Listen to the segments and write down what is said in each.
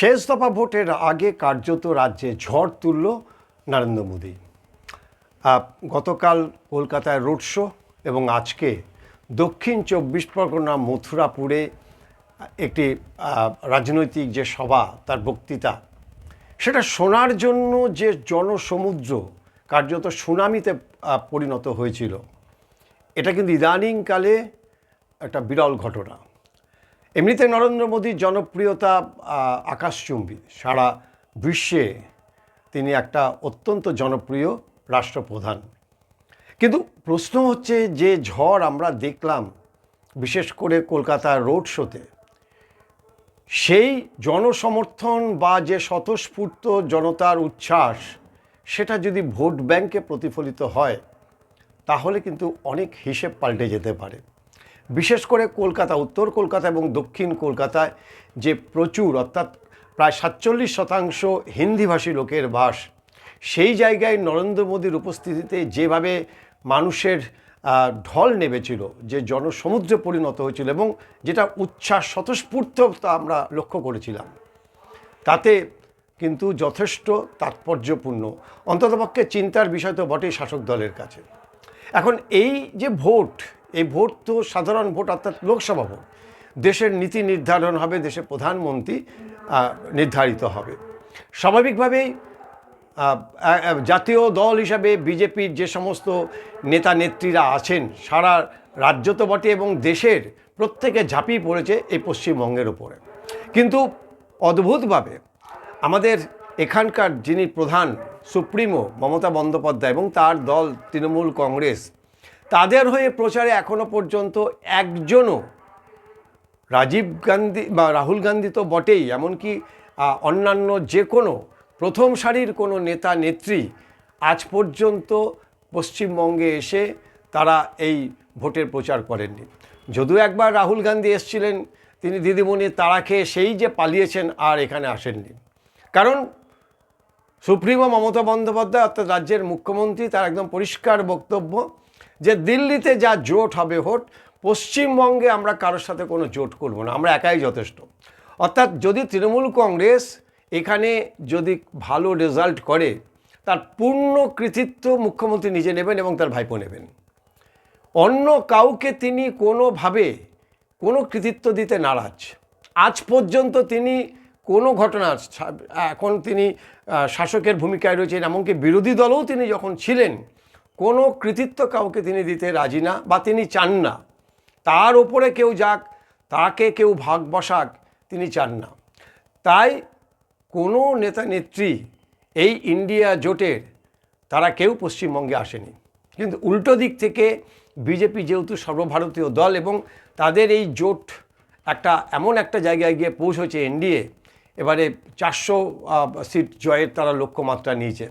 শেষ দফা ভোটের আগে কার্যত রাজ্যে ঝড় তুলল নরেন্দ্র মোদী। গতকাল কলকাতায় রোড শো এবং আজকে দক্ষিণ চব্বিশ পরগনা, মথুরাপুরে একটি রাজনৈতিক যে সভা, তার বক্তৃতা। সেটা শোনার জন্য যে জনসমুদ্র কার্যত সুনামিতে পরিণত হয়েছিল, এটা কিন্তু ইদানিংকালে একটা বিরল ঘটনা। এমনিতে নরেন্দ্র মোদীর জনপ্রিয়তা আকাশচুম্বী। সারা বিশ্বে তিনি একটা অত্যন্ত জনপ্রিয় রাষ্ট্রপ্রধান। কিন্তু প্রশ্ন হচ্ছে যে ঝড় আমরা দেখলাম, বিশেষ করে কলকাতার রোড শোতে, সেই জনসমর্থন বা যে স্বতঃস্ফূর্ত জনতার উচ্ছ্বাস, সেটা যদি ভোট ব্যাংকে প্রতিফলিত হয়, তাহলে কিন্তু অনেক হিসেব পাল্টে যেতে পারে। বিশেষ করে কলকাতা, উত্তর কলকাতা এবং দক্ষিণ কলকাতায় যে প্রচুর, অর্থাৎ প্রায় সাতচল্লিশ শতাংশ হিন্দিভাষী লোকের বাস, সেই জায়গায় নরেন্দ্র মোদীর উপস্থিতিতে যেভাবে মানুষের ঢল নেমেছিল, যে জনসমুদ্রে পরিণত হয়েছিল এবং যেটা উচ্ছ্বাস স্বতঃস্ফূর্ততা আমরা লক্ষ্য করেছিলাম, তাতে কিন্তু যথেষ্ট তাৎপর্যপূর্ণ, অন্ততপক্ষে চিন্তার বিষয় তো বটেই শাসক দলের কাছে। এখন এই যে ভোট এই ভোট তো সাধারণ ভোট, অর্থাৎ লোকসভা ভোট। দেশের নীতি নির্ধারণ হবে, দেশের প্রধানমন্ত্রী নির্ধারিত হবে। স্বাভাবিকভাবেই জাতীয় দল হিসাবে বিজেপির যে সমস্ত নেতা নেত্রীরা আছেন, সারা রাজ্য তো বটে এবং দেশের প্রত্যেকে ঝাঁপিয়ে পড়েছে এই পশ্চিমবঙ্গের উপরে। কিন্তু অদ্ভুতভাবে আমাদের এখানকার যিনি প্রধান, সুপ্রিমো মমতা বন্দ্যোপাধ্যায় এবং তার দল, তৃণমূল কংগ্রেস তাদের হয়ে প্রচারে এখনও পর্যন্ত একজনও রাজীব গান্ধী বা রাহুল গান্ধী তো বটেই, এমনকি অন্যান্য যে কোনো প্রথম সারির কোনো নেতা নেত্রী আজ পর্যন্ত পশ্চিমবঙ্গে এসে তারা এই ভোটের প্রচার করেননি। যদিও একবার রাহুল গান্ধী এসছিলেন, তিনি দিদিমণি তারা খেয়ে সেই যে পালিয়েছেন আর এখানে আসেননি। কারণ, সুপ্রিমো মমতা বন্দ্যোপাধ্যায় অর্থাৎ রাজ্যের মুখ্যমন্ত্রী, তার একদম পরিষ্কার বক্তব্য যে দিল্লিতে যা জোট হবে হোট, পশ্চিমবঙ্গে আমরা কারোর সাথে কোনো জোট করব না, আমরা একাই যথেষ্ট। অর্থাৎ যদি তৃণমূল কংগ্রেস এখানে যদি ভালো রেজাল্ট করে, তার পূর্ণ কৃতিত্ব মুখ্যমন্ত্রী নিজে নেবেন এবং তার ভাইপো নেবেন। অন্য কাউকে তিনি কোনোভাবে কোনো কৃতিত্ব দিতে নারাজ। আজ পর্যন্ত তিনি কোনো ঘটনা এখন তিনি শাসকের ভূমিকায় রয়েছেন, এমনকি বিরোধী দলও তিনি যখন ছিলেন কোনো কৃতিত্ব কাউকে তিনি দিতে রাজি না বা তিনি চান না। তার ওপরে কেউ যাক, তাকে কেউ ভাগ বসাক, তিনি চান না। তাই কোনো নেতা নেত্রী এই ইন্ডিয়া জোটের, তারা কেউ পশ্চিমবঙ্গে আসেনি। কিন্তু উল্টো দিক থেকে বিজেপি যেহেতু সর্বভারতীয় দল এবং তাদের এই জোট একটা এমন একটা জায়গায় গিয়ে পৌঁছেছে এনডিএ, এবারে চারশো সিট জয়ের তারা লক্ষ্যমাত্রা নিয়েছে।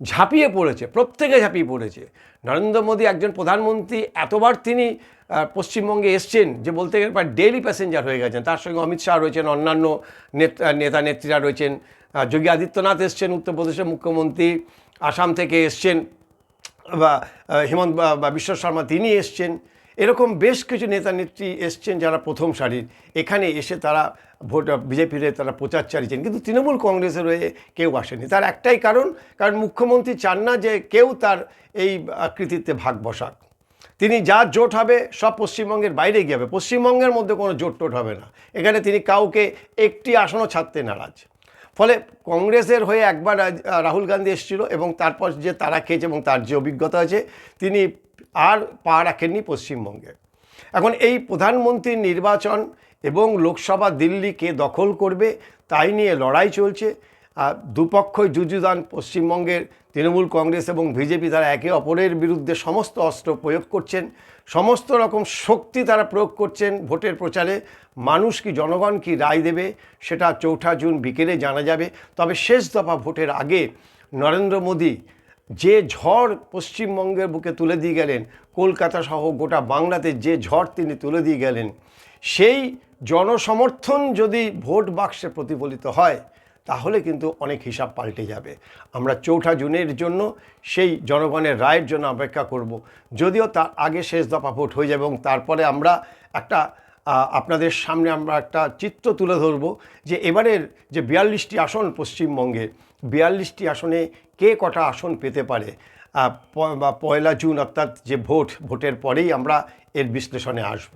ঝাঁপিয়ে পড়েছে, প্রত্যেকে ঝাঁপিয়ে পড়েছে। নরেন্দ্র মোদী একজন প্রধানমন্ত্রী, এতবার তিনি পশ্চিমবঙ্গে এসছেন যে বলতে গেলে প্রায় ডেইলি প্যাসেঞ্জার হয়ে গেছেন। তার সঙ্গে অমিত শাহ রয়েছেন, অন্যান্য নেতা নেতা, নেত্রীরা রয়েছেন। যোগী আদিত্যনাথ এসছেন উত্তরপ্রদেশের মুখ্যমন্ত্রী, আসাম থেকে এসছেন, বা হেমন্ত বিশ্ব শর্মা তিনি এসছেন। এরকম বেশ কিছু নেতা নেত্রী এসছেন যারা প্রথম সারির এখানে এসে তারা ভোট বিজেপির তারা প্রচার চালিয়েছেন। কিন্তু তৃণমূল কংগ্রেসের হয়ে কেউ আসেনি তার একটাই কারণ কারণ মুখ্যমন্ত্রী চান না যে কেউ তার এই কৃতিত্বে ভাগ বসাক। তিনি যা জোট হবে, সব পশ্চিমবঙ্গের বাইরে গিয়ে হবে। পশ্চিমবঙ্গের মধ্যে কোনো জোট টোট হবে না। এখানে তিনি কাউকে একটি আসনও ছাড়তে নারাজ। ফলে কংগ্রেসের হয়ে একবার রাহুল গান্ধী এসেছিল এবং তারপর যে তারা খেয়েছে এবং তার যে অভিজ্ঞতা আছে, তিনি আর পা রাখেননি পশ্চিমবঙ্গে। এখন এই প্রধানমন্ত্রীর নির্বাচন এবং লোকসভা দিল্লিকে দখল করবে, তাই নিয়ে লড়াই চলছে। দুপক্ষই যুযুদান পশ্চিমবঙ্গের তৃণমূল কংগ্রেস এবং বিজেপি তারা একে অপরের বিরুদ্ধে সমস্ত অস্ত্র প্রয়োগ করছেন, সমস্ত রকম শক্তি তারা প্রয়োগ করছেন ভোটের প্রচারে। মানুষ কি, জনগণ কি রায় দেবে, সেটা চৌঠা জুন বিকেলে জানা যাবে। তবে শেষ দফা ভোটের আগে নরেন্দ্র মোদী যে ঝড় পশ্চিমবঙ্গের বুকে তুলে দিয়ে গেলেন, কলকাতা সহ গোটা বাংলাতে যে ঝড় তিনি তুলে দিয়ে গেলেন, সেই জনসমর্থন যদি ভোট বাক্সে প্রতিফলিত হয়, তাহলে কিন্তু অনেক হিসাব পাল্টে যাবে। আমরা চৌঠা জুনের জন্য সেই জনগণের রায়ের জন্য অপেক্ষা করব। যদিও তার আগে শেষ দফা ভোট হয়ে যাবে এবং তারপরে আমরা একটা আপনাদের সামনে আমরা একটা চিত্র তুলে ধরব যে এবারের যে বিয়াল্লিশটি আসন পশ্চিমবঙ্গে, বিয়াল্লিশটি আসনে কে কটা আসন পেতে পারে? পয়লা জুন অর্থাৎ যে ভোট, ভোটের পরেই আমরা এর বিশ্লেষণে আসব।